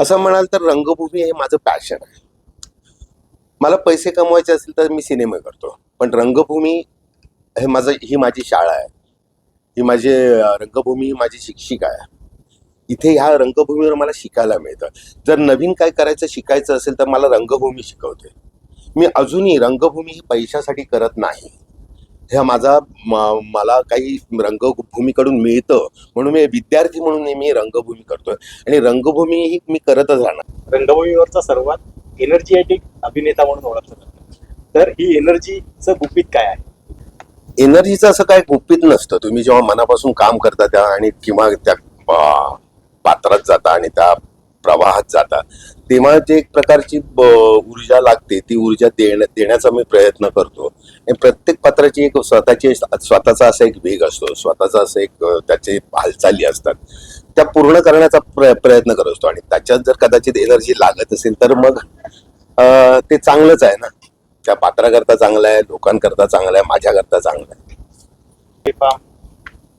असं म्हणाल तर रंगभूमी हे माझं पॅशन आहे. मला पैसे कमवायचे असेल तर मी सिनेमा करतो. पण रंगभूमी हे माझं ही माझी शाळा आहे. ही माझी रंगभूमी ही माझी शिक्षिका आहे. इथे ह्या रंगभूमीवर मला शिकायला मिळतं. जर नवीन काय करायचं शिकायचं असेल तर मला रंगभूमी शिकवते. मी अजूनही रंगभूमी ही पैशासाठी करत नाही. ह्या माझा मला काही रंगभूमीकडून मिळतं म्हणून मी विद्यार्थी म्हणून मी रंगभूमी करतोय. आणि रंगभूमी ही मी करतच राहणार. रंगभूमीवरचा सर्वात एनर्जीएटिक अभिनेता म्हणून ओळखला जातो. तर ही एनर्जीचं गुपित काय आहे? एनर्जीचं असं काय गुपित नसतं. तुम्ही जेव्हा मनापासून काम करता त्या आणि किंवा त्या पात्रात जाता आणि त्या प्रवाहात जातात. तेव्हा जे एक प्रकारची ब- ऊर्जा लागते. ती ऊर्जा देण्या देण्याचा मी प्रयत्न करतो. आणि प्रत्येक पात्राची एक स्वतःची स्वतःचा असा एक वेग असतो. स्वतःचा असं एक त्याचे हालचाली असतात. त्या पूर्ण करण्याचा प्र प्रयत्न करत असतो. आणि त्याच्यात जर कदाचित एनर्जी लागत असेल तर मग ते चांगलंच आहे ना. त्या पात्राकरता चांगलं आहे लोकांकरता चांगलं आहे माझ्याकरता चांगलं आहे.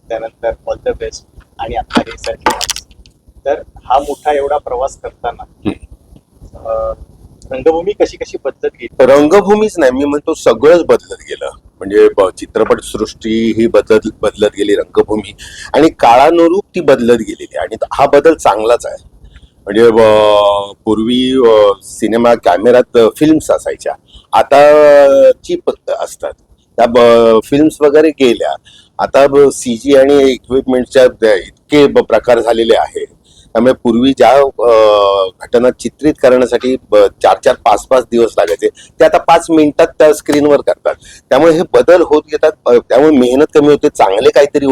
त्यानंतर ऑल द बेस्ट आणि आता तर हा मोठा एवढा प्रवास करताना रंगभूमी कशी कशी बदलत गेली? रंगभूमीच नाही मी म्हणतो सगळंच बदलत गेलं. म्हणजे चित्रपट सृष्टी ही बदलत बदलत गेली रंगभूमी. आणि काळानुरूप ती बदलत गेलेली. आणि हा बदल चांगलाच आहे. म्हणजे पूर्वी सिनेमा कॅमेऱ्यात फिल्म्स असायच्या. आता चिप असतात. त्या फिल्म्स वगैरे गेल्या. आता सी जी आणि इक्विपमेंटच्या इतके प्रकार झालेले आहे त्यामुळे पूर्वी ज्या घटना चित्रित करण्यासाठी ब- चार चार पाच पाच दिवस लागायचे ते आता पाच मिनिटात त्या स्क्रीनवर करतात. त्यामुळे हे बदल होत घेतात त्यामुळे मेहनत कमी होते चांगले काहीतरी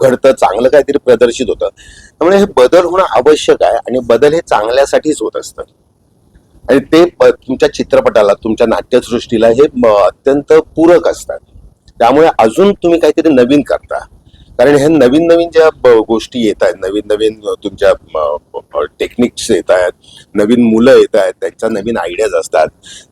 घडतं चांगलं काहीतरी प्रदर्शित होतं. त्यामुळे हे बदल होणं आवश्यक आहे आणि बदल हे चांगल्यासाठीच होत असतं आणि ते प- तुमच्या चित्रपटाला तुमच्या नाट्यसृष्टीला हे अत्यंत पूरक असतात. त्यामुळे अजून तुम्ही काहीतरी नवीन करता. कारण ह्या नवीन नवीन ज्या गोष्टी येत आहेत नवीन नवीन तुमच्या टेक्निक्स येत आहेत नवीन मुलं येत आहेत त्यांच्या नवीन आयडियाज असतात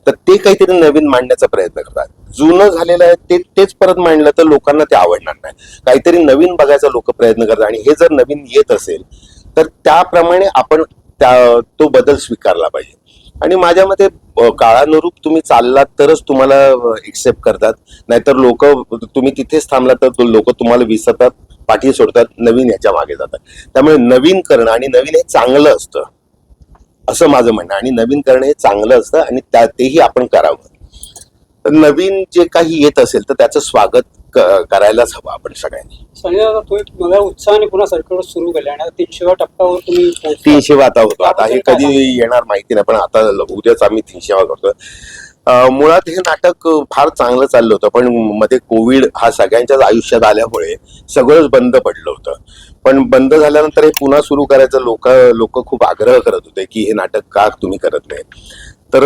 तर ते काहीतरी नवीन मांडण्याचा प्रयत्न करतात. जुनं झालेलं आहे ते तेच परत मांडलं तर लोकांना ते आवडणार नाही. काहीतरी नवीन बघायचा लोक प्रयत्न करतात आणि हे जर नवीन येत असेल तर त्याप्रमाणे आपण त्या तो बदल स्वीकारला पाहिजे. आणि माझ्या मते काळानुरूप तुम्ही चाललात तरच तुम्हाला एक्सेप्ट करतात. नाहीतर लोक तुम्ही तिथेच थांबलात तर लोक तुम्हाला विसरतात पाठी सोडतात नवीन ह्याच्या मागे जातात. त्यामुळे नवीन करणं आणि नवीन हे चांगलं असतं. असं माझं म्हणणं आणि नवीन करणं हे चांगलं असतं आणि त्या तेही आपण करावं. नवीन जे काही येत असेल तर त्याचं स्वागत करायलाच हवं आपण सगळ्यांनी. तुम्ही नव्या उत्साहाने पुन्हा सर्कल सुरू केले आणि आता तीनशेव्या टप्प्यावर तुम्ही पोहोचला. तीनशे आता होतो. आता हे कधी येणार माहिती नाही पण आता उद्याच आम्ही तीनशे करतोय. अं, मुळात हे नाटक फार चांगलं चाललं होतं पण मध्ये कोविड हा सगळ्यांच्याच आयुष्यात आल्यामुळे सगळंच बंद पडलं होतं. पण बंद झाल्यानंतर हे पुन्हा सुरू करायचं लोक लोक खूप आग्रह करत होते की हे नाटक का तुम्ही करत नाही तर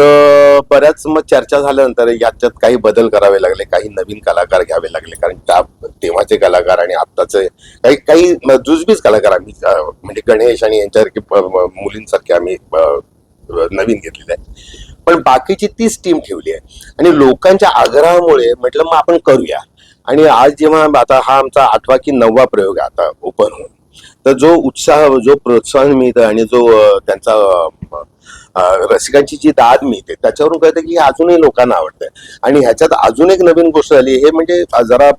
बऱ्याच मग चर्चा झाल्यानंतर याच्यात काही बदल करावे लागले काही नवीन कलाकार घ्यावे लागले. कारण त्या तेव्हाचे कलाकार आणि आत्ताचे काही काही जुजबीज जुजबीच कलाकार आम्ही म्हणजे गणेश आणि यांच्यासारखे प- मुलींसारखे आम्ही नवीन घेतलेले आहे पण बाकीची तीच टीम ठेवली आहे. आणि लोकांच्या आग्रहामुळे म्हटलं मग आपण करूया. आणि आज जेव्हा आता हा आमचा आठवा की नववा प्रयोग आहे आता ओपन होऊन. तर जो उत्साह जो प्रोत्साहन मिळतं आणि जो त्यांचा रसिकांची जी दाद मिळते त्याच्यावरून कळतं की हे अजूनही लोकांना आवडतंय. आणि ह्याच्यात अजून एक नवीन गोष्ट झाली हे म्हणजे जरा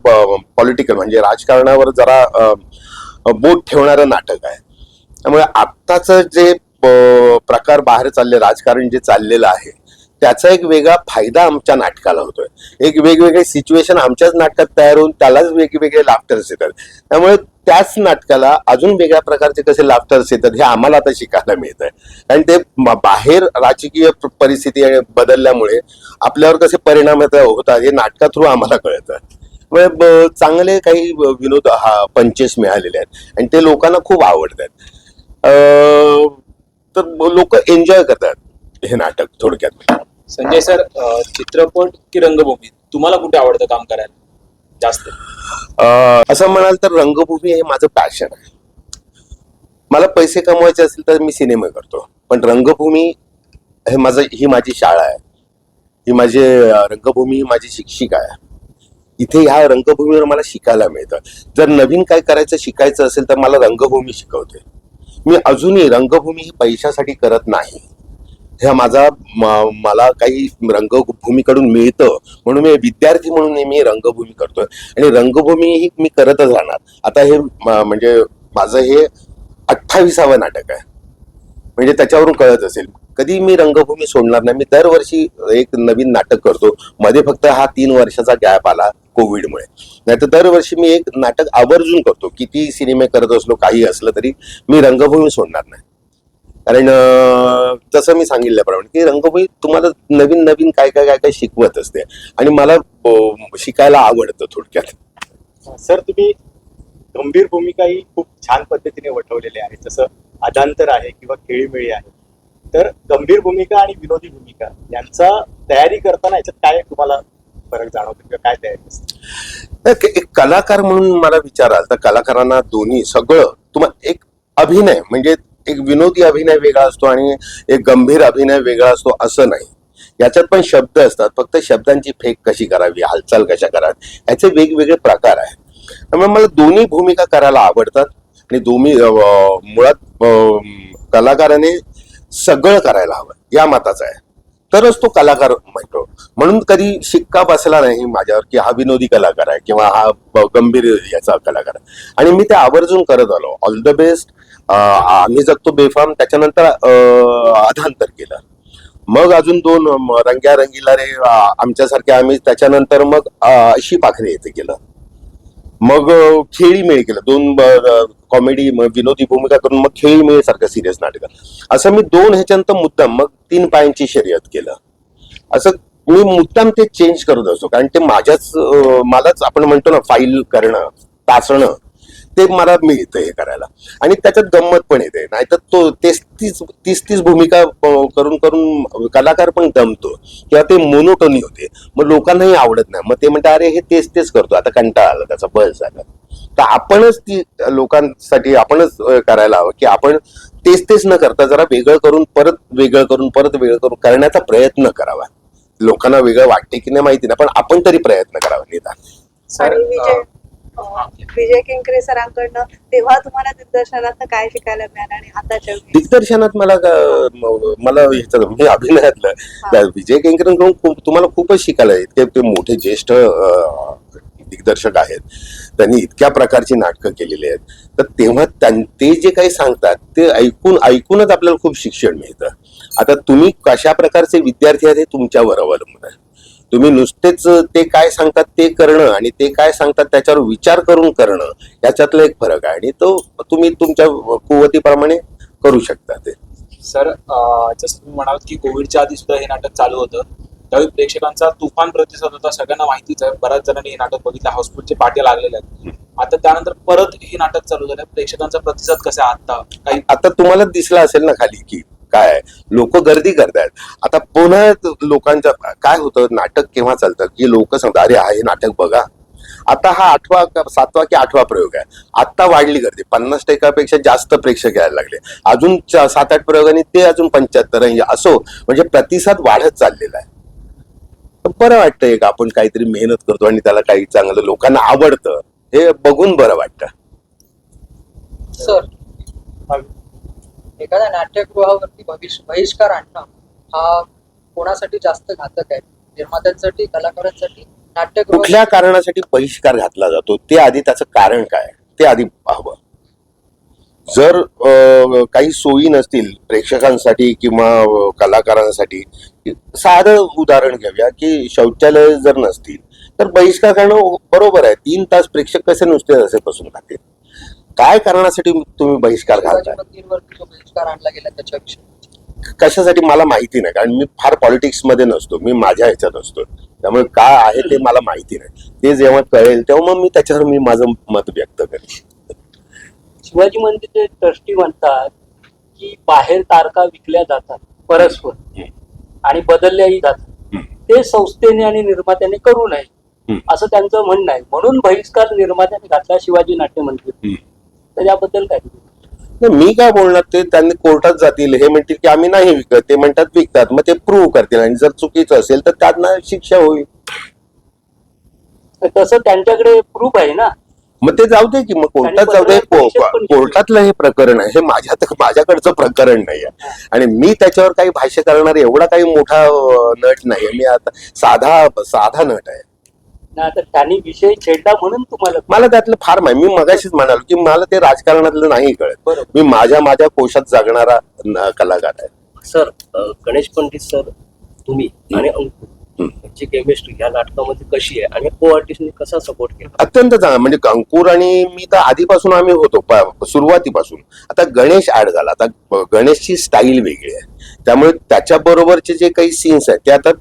पॉलिटिकल म्हणजे राजकारणावर जरा बोट ठेवणारं नाटक आहे. त्यामुळे आत्ताचं जे प- प्रकार बाहेर चालले राजकारण जे चाललेलं आहे त्याचा एक वेगळा फायदा आमच्या नाटकाला होतोय. एक वेगवेगळे सिच्युएशन आमच्याच नाटकात तयार होऊन त्यालाच वेगवेगळे लाफ्टर्स येतात. त्यामुळे त्याच नाटकाला अजून वेगळ्या प्रकारचे कसे लाफ्टर्स येतात हे आम्हाला आता शिकायला मिळत आहे कारण ते बाहेर राजकीय परिस्थिती बदलल्यामुळे आपल्यावर कसे परिणाम होतात हे नाटका थ्रू आम्हाला कळतं. म्हणजे चांगले काही विनोद हा पंचेस मिळालेले आहेत आणि ते लोकांना खूप आवडतात. तर लोक एन्जॉय करतात हे नाटक थोडक्यात. संजय सर चित्रपट की रंगभूमी तुम्हाला कुठे आवडतं काम करायला? जास्त. असं म्हणाल तर रंगभूमी हे माझं पॅशन आहे. मला पैसे कमवायचे असेल तर मी सिनेमा करतो. पण रंगभूमी हे माझं ही माझी शाळा आहे. ही माझी रंगभूमी ही माझी शिक्षिका आहे. इथे ह्या रंगभूमीवर मला शिकायला मिळतं. जर नवीन काय करायचं शिकायचं असेल तर मला रंगभूमी शिकवते. मी अजूनही रंगभूमी ही पैशासाठी करत नाही. ह्या माझा म- मला काही रंगभूमीकडून मिळतं म्हणून मी विद्यार्थी म्हणून मी रंगभूमी करतोय. आणि रंगभूमी ही मी करतच राहणार. आता हे म्हणजे माझं हे अठ्ठावीसावं नाटक आहे. म्हणजे त्याच्यावरून कळत असेल. कधी मी रंगभूमी सोडणार नाही. मी दरवर्षी एक नवीन नाटक करतो. मध्ये फक्त हा तीन वर्षाचा गॅप आला कोविडमुळे. नाहीतर दरवर्षी मी एक नाटक आवर्जून करतो. किती सिनेमे करत असलो काही असलं तरी मी रंगभूमी सोडणार नाही. कारण जसं मी सांगितल्याप्रमाणे की रंगभूमी तुम्हाला नवीन नवीन काय काय काय काय शिकवत असते. आणि मला शिकायला आवडतं थोडक्यात. सर तुम्ही गंभीर भूमिका ही खूप छान पद्धतीने वठवलेली आहे. जसं अजांतर आहे किंवा खेळीमेळी आहे. तर गंभीर भूमिका आणि विनोदी भूमिका यांचा तयारी करताना याच्यात काय तुम्हाला फरक जाणवतो किंवा काय तयारी एक कलाकार म्हणून मला विचाराल तर कलाकारांना दोन्ही सगळं तुम्हाला एक अभिनय म्हणजे एक विनोदी अभिनय वेगळा असतो आणि एक गंभीर अभिनय वेगळा असतो असं नाही. याच्यात पण शब्द असतात फक्त शब्दांची फेक कशी करावी हालचाल कशा करावी याचे वेगवेगळे प्रकार आहेत. त्यामुळे मला दोन्ही भूमिका करायला आवडतात आणि दोन्ही मुळात कलाकाराने सगळं करायला हवं या मताचं आहे. तरच तो कलाकार म्हणतो. म्हणून कधी शिक्का बसला नाही माझ्यावर की हा विनोदी कलाकार आहे किंवा हा गंभीर याचा कलाकार आहे. आणि मी ते आवर्जून करत आलो. ऑल द बेस्ट आम्ही जगतो बेफाम त्याच्यानंतर अधांतर केलं. मग अजून दोन रंग्या रंगीला रे आमच्यासारख्या आमच्यासारखे आम्ही त्याच्यानंतर मग अशी पाखरे येते केलं. मग खेळी मेळ केलं. दोन कॉमेडी विनोदी भूमिका करून मग खेळी मेळ सारखं सिरियस नाटक. असं मी दोन ह्याच्यानंतर मुद्दाम मग तीन पायांची शर्यत केलं. असं मी मुद्दाम ते चेंज करत असतो. कारण ते माझ्याच मलाच आपण म्हणतो ना फाईल करणं तासणं ते मला मिळतं हे करायला. आणि त्याच्यात गंमत पण येते. नाहीतर तो तेच तीच तीच तीच भूमिका करून करून कलाकार पण दमतो. किंवा ते मोनोटोनी होते. मग लोकांनाही आवडत नाही. मग ते म्हणतात अरे हे तेच तेच करतो. आता कंटाळा आला त्याचा बस झाला. तर आपणच ती लोकांसाठी आपणच करायला हवं की आपण तेच तेच न करता जरा वेगळं करून परत वेगळं करून परत वेगळं करून करण्याचा प्रयत्न करावा. लोकांना वेगळं वाटते की नाही माहिती नाही पण आपण तरी प्रयत्न करावा निदान विजय किंकरे सरांकडनं तेव्हा तुम्हाला दिग्दर्शनात काय शिकायला मिळालं आणि आताच्या? दिग्दर्शनात मला मला ह्याचं मी अभिनयातलं. विजय केंकरेंकडून खूप तुम्हाला खूपच शिकायला. इतके ते मोठे ज्येष्ठ दिग्दर्शक आहेत. त्यांनी इतक्या प्रकारची नाटकं केलेली आहेत. तर तेव्हा त्यां- ते जे काही सांगतात ते ऐकून ऐकूनच आपल्याला खूप शिक्षण मिळतं. आता तुम्ही कशा प्रकारचे विद्यार्थी आहेत हे तुमच्यावर अवलंबून आहे तुम्ही नुसतेच ते काय सांगतात ते करणं आणि ते काय सांगतात त्याच्यावर विचार करून करणं याच्यातला एक फरक आहे. आणि तो तुम्ही तुमच्या कुवतीप्रमाणे करू शकता ते. सर जसं तुम्ही म्हणाल की कोविडच्या आधी सुद्धा हे नाटक चालू होतं. त्यावेळी प्रेक्षकांचा तुफान प्रतिसाद होता सगळ्यांना माहितीच आहे. बऱ्याच जणांनी हे नाटक बघितलं हाऊसफुलचे पाटे लागलेले आहेत. आता त्यानंतर परत हे नाटक चालू झालं प्रेक्षकांचा प्रतिसाद कसा आता काही आता तुम्हाला दिसला असेल ना खाली की काय लोक गर्दी करतायत. आता पुन्हा लोकांच्या काय होतं? नाटक केव्हा चालतं? की लोक सांगतात अरे हा हे नाटक बघा. आता हा आठवा का- सातवा की आठवा प्रयोग आहे. आता वाढली गर्दी. पन्नास टक्क्यापेक्षा जास्त प्रेक्षक यायला लागले. अजून सात आठ प्रयोगांनी ते अजून पंच्याहत्तर असो म्हणजे प्रतिसाद वाढत चाललेला आहे. बरं वाटतं एक आपण काहीतरी मेहनत करतो आणि त्याला काही चांगलं लोकांना आवडतं. हे बघून बरं वाटतं. सर. एखाद्या नाट्यगृहावरती भविष् बहिष्कार आणणं हा कोणासाठी जास्त घातक आहे? निर्मात्यांसाठी कलाकारांसाठी? नाट्यगृह कुठल्या कारणासाठी बहिष्कार घातला जातो? ते आधी त्याचं कारण काय? ते आधी पाहावं. जर अं, काही सोयी नसतील प्रेक्षकांसाठी किंवा अं, कलाकारांसाठी साधं उदाहरण घेऊया की शौचालय जर नसतील तर बहिष्कार करणं बरोबर आहे. तीन तास प्रेक्षक कसे नुसते असे बसून राहतील काय कारणासाठी तुम्ही बहिष्कार शिवाजी घालताय मंदिरवरती बहिष्कार आणला गेला त्याच्याविषयी कशासाठी मला माहिती नाही कारण मी फार पॉलिटिक्समध्ये नसतो मी माझ्या ह्याच्यात असतो. त्यामुळे काय आहे ते मला माहिती नाही. ते जेव्हा कळेल तेव्हा मग मी त्याच्यावर मी माझं मत व्यक्त करेन. शिवाजी मंदिरचे ट्रस्टी म्हणतात की बाहेर तारका विकल्या जातात परस्पर. आणि बदलल्याही जातात. ते संस्थेने आणि निर्मात्याने करू नये. असं त्यांचं म्हणणं आहे. म्हणून बहिष्कार निर्मात्याने घातला शिवाजी नाट्य मंदिर. तर याबद्दल काय? नाही, मी काय बोलणार ते त्यांनी कोर्टात जातील हे म्हणतील की आम्ही नाही विकत ते म्हणतात विकतात मग ते प्रूव्ह करतील आणि जर चुकीचं असेल तर त्यांना शिक्षा होईल. तसं त्यांच्याकडे प्रूफ आहे ना. मग ते जाऊ दे की मग कोर्टात जाऊ दे. कोर्टातलं हे प्रकरण आहे हे माझ्या माझ्याकडचं प्रकरण नाही आहे आणि मी त्याच्यावर काही भाष्य करणार एवढा काही मोठा नट नाही मी आता साधा साधा नट आहे. ना त्यांनी विषय छेडला म्हणून तुम्हाला मला त्यातलं फार माहिती. मी मगाशीच म्हणालो की मला ते राजकारणातलं नाही कळत. मी माझ्या माझ्या कोशात जगणारा कलाकार आहे. सर गणेश पंडित सर तुम्ही आणि अंकुर केमिस्ट्री या नाटकामध्ये कशी आहे? आणि को आर्टिस्टनी कसा सपोर्ट केला? अत्यंत चांगला. म्हणजे अंकुर आणि मी तर आधीपासून आम्ही होतो सुरुवातीपासून. आता गणेश ऍड झाला. आता गणेशची स्टाईल वेगळी आहे. त्यामुळे त्याच्या बरोबरचे जे काही सीन्स आहेत ते आता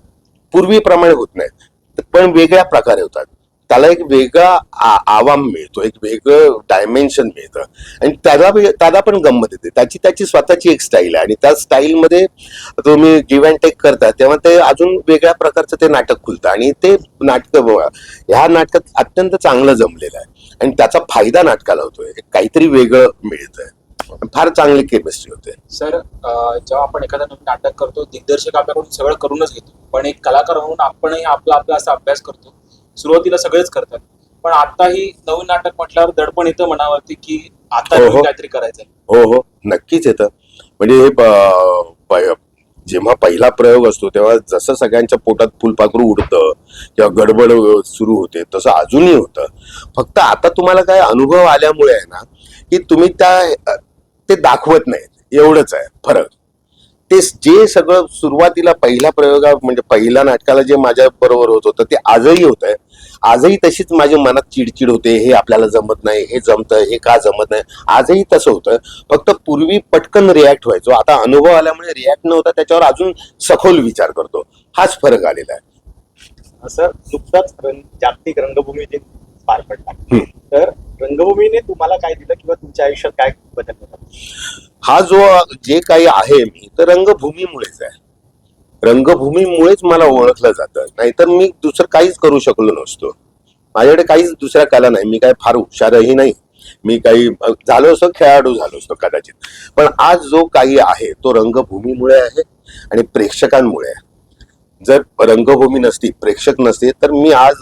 पूर्वीप्रमाणे होत नाहीत. पण वेगळ्या प्रकारे होतात. त्याला एक वेगळा आ- आवाम मिळतो एक वेगळं डायमेन्शन मिळतं. आणि त्याला त्याला पण गंमत येते. त्याची त्याची स्वतःची एक स्टाईल आहे. आणि त्या स्टाईलमध्ये तुम्ही गिव्ह अँड टेक करता तेव्हा ते अजून वेगळ्या प्रकारचं ते नाटक खुलतं. आणि ते नाटक ह्या नाटकात अत्यंत चांगलं जमलेलं आहे. आणि त्याचा फायदा नाटकाला होतोय. काहीतरी वेगळं मिळतंय. फार चांगली केमिस्ट्री होते. सर जेव्हा आपण एखादं नवीन नाटक करतो दिग्दर्शक आपल्याकडून सगळं करूनच घेतो. पण एक कलाकार म्हणून आपणही आपला आपला असा अभ्यास करतो. सुरुवातीला सगळेच करतात. पण आताही नवीन नाटक म्हटल्यावर दडपण येतं मनावरती की आता हो, हो. काहीतरी करायचंय. हो हो. नक्कीच येतं. म्हणजे हे जेव्हा पहिला प्रयोग असतो तेव्हा जसं सगळ्यांच्या पोटात फुलपाखरू उडतं किंवा गडबड सुरू होते तसं अजूनही होतं. फक्त आता तुम्हाला काय अनुभव आल्यामुळे आहे ना की तुम्ही त्या ते दाखवत नाहीत. एवढंच आहे फरक. ते जे सगळं सुरुवातीला पहिल्या प्रयोगा म्हणजे पहिल्या नाटकाला जे माझ्या बरोबर होत होतं ते आजही होत आहे. आजही तशीच माझ्या मनात चिडचिड होते हे आपल्याला जमत नाही हे जमतं हे का जमत नाही. आजही तसं होतं. फक्त पूर्वी पटकन रिॲक्ट व्हायचो. आता अनुभव आल्यामुळे रिॲक्ट न होता त्याच्यावर अजून सखोल विचार करतो. हाच फरक आलेला आहे. सर नुकताच जागतिक रंगभूमी दिन पार पडला. तर रंगभूमीने तुम्हाला काय दिलं किंवा तुमच्या आयुष्यात काय बदल हा जो जे काही आहे मी तर रंगभूमीमुळेच आहे. रंगभूमीमुळेच मला ओळखलं जातं. नाहीतर मी दुसरं काहीच करू शकलो नसतो. माझ्याकडे काहीच दुसऱ्या कला नाही. मी काय फार हुशारही नाही. मी काही झालो असतो खेळाडू झालो असतो कदाचित. पण आज जो काही आहे तो रंगभूमीमुळे आहे आणि प्रेक्षकांमुळे आहे. जर रंगभूमी नसती प्रेक्षक नसते तर मी आज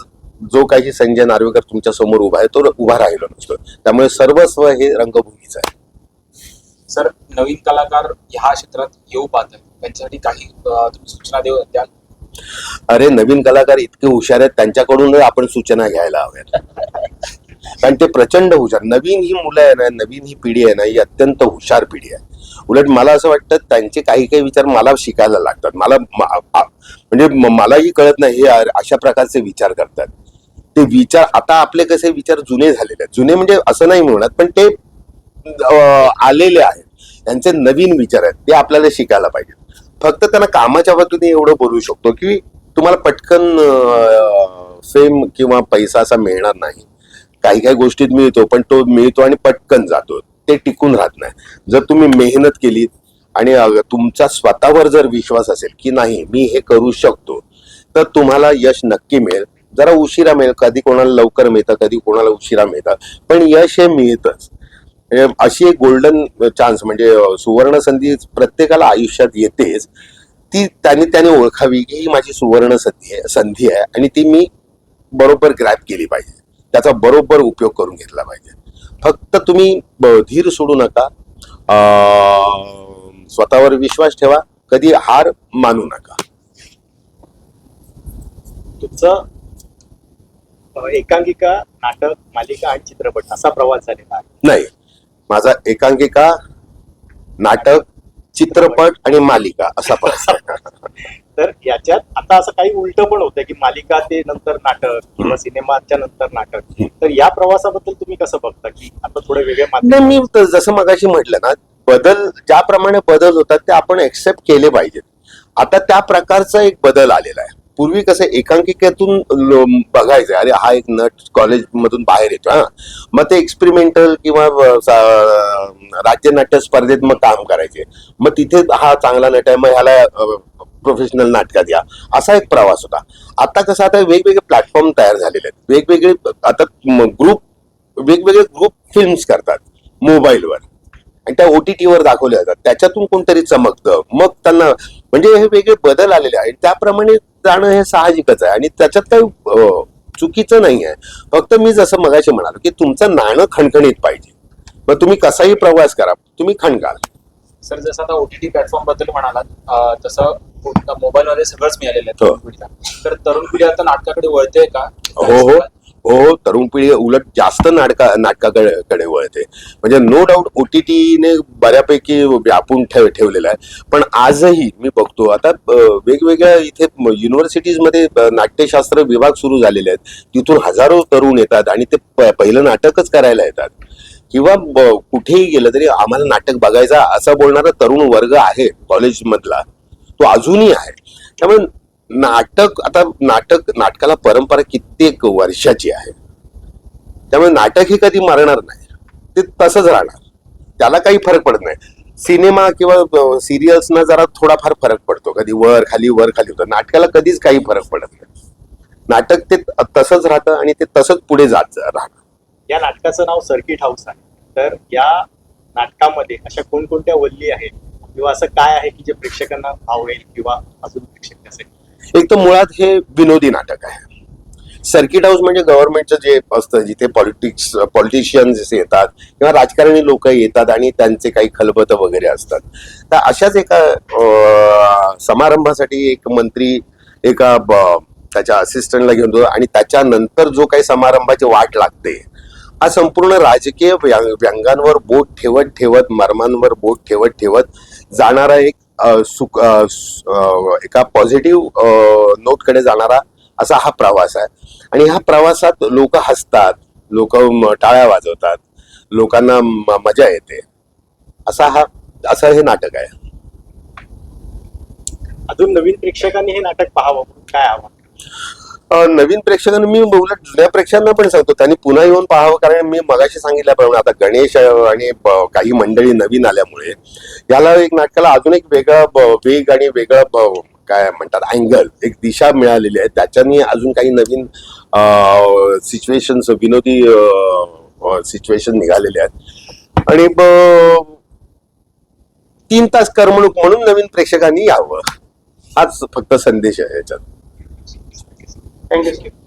जो काही संजय नार्वेकर तुमच्यासमोर उभा आहे तो उभा राहिलो नसतो. त्यामुळे सर्वस्व हे रंगभूमीचं आहे. सर नवीन कलाकार ह्या क्षेत्रात येऊ पाहत आहेत. त्यांच्यासाठी काही तुम्ही सूचना देऊ द्याल? अरे नवीन कलाकार इतके हुशार आहेत त्यांच्याकडून आपण सूचना घ्यायला हव्यात. कारण ते प्रचंड हुशार. नवीन ही मुलं आहे ना नवीन ही पिढी आहे ना ही अत्यंत हुशार पिढी आहे. उलट मला असं वाटतं त्यांचे काही काही विचार मला शिकायला लागतात. मला म्हणजे मलाही कळत नाही हे अशा प्रकारचे विचार करतात. ते विचार आता आपले कसे विचार जुने झालेले आहेत. जुने म्हणजे असं नाही म्हणत पण ते आलेले आहेत. त्यांचे नवीन विचार आहेत. ते आपल्याला शिकायला पाहिजे. फक्त त्यांना कामाच्या बाबतीत एवढं बोलू शकतो की तुम्हाला पटकन फेम किंवा पैसा असा मिळणार नाही. काही काही गोष्टीत मिळतो पण तो मिळतो आणि पटकन जातो. ते टिकून राहत नाही. जर तुम्ही मेहनत केली आणि तुमचा स्वतःवर जर विश्वास असेल की नाही मी हे करू शकतो तर तुम्हाला यश नक्की मिळेल. जरा उशिरा मिळेल. कधी कोणाला लवकर मिळतं कधी कोणाला उशिरा मिळतं. पण यश हे मिळतच. अशी एक गोल्डन चान्स म्हणजे सुवर्ण संधी प्रत्येकाला आयुष्यात येतेच. ती त्यांनी त्याने ओळखावी की ही माझी सुवर्ण संधी आहे संधी आहे आणि ती मी बरोबर ग्रॅप केली पाहिजे. त्याचा बरोबर उपयोग करून घेतला पाहिजे. फक्त तुम्ही धीर सोडू नका. स्वतःवर विश्वास ठेवा. कधी हार मानू नका. तुमचं एकांकिका नाटक मालिका आणि चित्रपट असा प्रवास झालेला आहे. नाही. माझा एकांकिका नाटक चित्रपट आणि मालिका असा. तर याच्यात आता असं काही उलट पण होतं की मालिका ते नंतर नाटक किंवा सिनेमाच्या नंतर नाटक. तर या प्रवासाबद्दल तुम्ही कसं बघता की आता थोडे वेगळे मी जसं मगाशी म्हटलं ना बदल ज्याप्रमाणे बदल होतात ते आपण एक्सेप्ट केले पाहिजेत. आता त्या प्रकारचा एक बदल आलेला आहे. पूर्वी कसं एकांकिकेतून लो- बघायचं अरे हा एक नट कॉलेज मधून बाहेर येतो हा. मग ते एक्सपेरिमेंटल किंवा राज्य नाट्य स्पर्धेत मग काम करायचे. मग तिथे हा चांगला नट आहे मग ह्याला प्रोफेशनल नाटकात या. असा एक प्रवास होता. आता कसं आता वेगवेगळे प्लॅटफॉर्म तयार झालेले आहेत. वेगवेगळे आता ग्रुप वेगवेगळे ग्रुप फिल्म्स करतात मोबाईलवर. आणि त्या OTT वर दाखवल्या जातात. त्याच्यातून कोणतरी चमकतं. मग त्यांना म्हणजे हे वेगळे बदल आलेले आहेत. त्याप्रमाणे जाणं हे साहजिकच आहे. आणि त्याच्यात काही चुकीचं नाही आहे. फक्त मी जसं मगाशी म्हणालो की तुमचं नाणं खणखणीत पाहिजे. मग तुम्ही कसाही प्रवास करा तुम्ही खणकाल सर जसं आता ओटीटी प्लॅटफॉर्मबद्दल म्हणालात तसं मोबाईल मध्ये सगळंच मिळालेलं आहे हो. तर तरुण पिढी आता नाटकाकडे वळते का? हो हो. हो तरुण पिढी उलट जास्त नाटका नाटकाकडे वळते. म्हणजे नो डाऊट ओ टी टीने बऱ्यापैकी व्यापून ठेव ठेवलेलं आहे. पण आजही मी बघतो आता वेगवेगळ्या इथे युनिव्हर्सिटीजमध्ये नाट्यशास्त्र विभाग सुरू झालेले आहेत. तिथून हजारो तरुण येतात आणि ते प- पहिलं नाटकच करायला येतात. किंवा ब- कुठेही गेलं तरी आम्हाला नाटक बघायचा असा बोलणारा तरुण वर्ग आहे कॉलेजमधला तो अजूनही आहे. त्यामुळे नाटक आता नाटक नाटकाला परंपरा कित्येक वर्षाची आहे. त्यामुळे नाटक हे कधी मरणार नाही. ते तसंच राहणार. त्याला काही फरक पडत नाही. सिनेमा किंवा सिरियल्सना जरा थोडाफार फरक पडतो. कधी वर खाली वर खाली होतं. नाटकाला कधीच काही फरक पडत नाही. नाटक ते तसंच राहतं आणि ते तसंच पुढे जात राहतं. या नाटकाचं नाव सर्किट हाऊस आहे. तर या नाटकामध्ये अशा कोणकोणत्या वल्ली आहेत? किंवा असं काय आहे की जे प्रेक्षकांना आवडेल किंवा अजून प्रेक्षक असेल एक तर मुळात हे विनोदी नाटक आहे. सर्किट हाऊस म्हणजे गव्हर्नमेंटचं जे असतं जिथे पॉलिटिक्स पॉलिटिशियन्स येतात किंवा राजकारणी लोक येतात आणि त्यांचे काही खलबत वगैरे असतात. तर अशाच एका समारंभासाठी एक मंत्री एका ब- त्याच्या असिस्टंटला घेऊन जातो आणि त्याच्यानंतर जो काही समारंभाची वाट लागते हा संपूर्ण राजकीय व्यंग- व्यंगांवर बोट ठेवत ठेवत मर्मांवर बोट ठेवत ठेवत जाणारा एक सुख एका पॉझिटिव्ह नोटकडे जाणारा असा हा प्रवास आहे. आणि ह्या प्रवासात लोक हसतात लोक टाळ्या वाजवतात लोकांना म- मजा येते. असा हा असं हे नाटक आहे. अजून नवीन प्रेक्षकांनी हे नाटक पाहावं काय हवं नवीन प्रेक्षकांना मी उलट जुन्या प्रेक्षकांना पण सांगतो त्यांनी पुन्हा येऊन पाहावं कारण मी मगाशी सांगितल्याप्रमाणे आता गणेश आणि काही मंडळी नवीन आल्यामुळे याला एक नाटकाला अजून एक वेगळा वेग आणि वेगळं काय म्हणतात अँगल एक दिशा मिळालेली आहे. त्याच्यानी अजून काही नवीन सिच्युएशन विनोदी सिच्युएशन निघालेले आहेत. आणि तीन तास करमणूक म्हणून नवीन प्रेक्षकांनी यावं. हाच फक्त संदेश आहे याच्यात. Thank you.